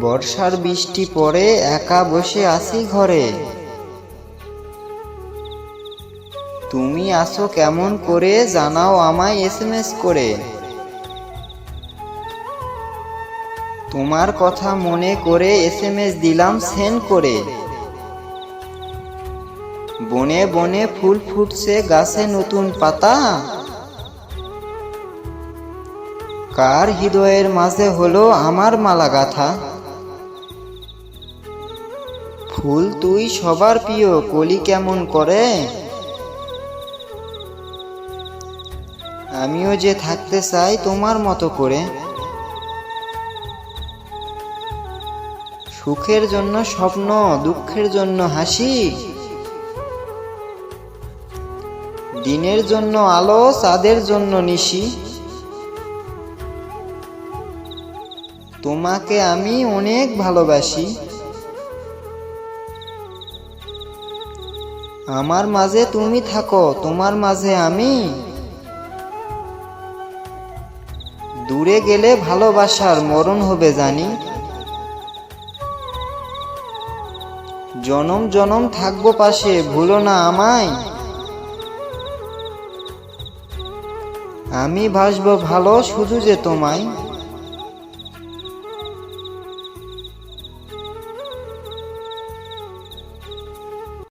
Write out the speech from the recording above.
বর্ষার বৃষ্টি পড়ে একা বসে আছি ঘরে। তুমি আসো কেমন করে জানাও আমায় এসএমএস করে। তোমার কথা মনে করে এসএমএস দিলাম সেন্ড করে। বনে বনে ফুল ফুটছে, গাছে নতুন পাতা। কার হৃদয়ের মাঝে হলো আমার মালা গাথা ফুল তুই সবার প্রিয়, কলি কেমন করে? আমিও যে থাকতে চাই তোমার মতো করে। সুখের জন্য স্বপ্ন, দুঃখের জন্য হাসি। দিনের জন্য আলো চাঁদের জন্য নিশি। তোমাকে আমি অনেক ভালোবাসি। আমার মাঝে তুমি থাকো, তোমার মাঝে আমি। দূরে গেলে ভালোবাসার মরণ হবে জানি। জনম জনম থাকব পাশে, ভুলো না আমায়। আমি ভাসব ভালো শুধু যে তোমায়।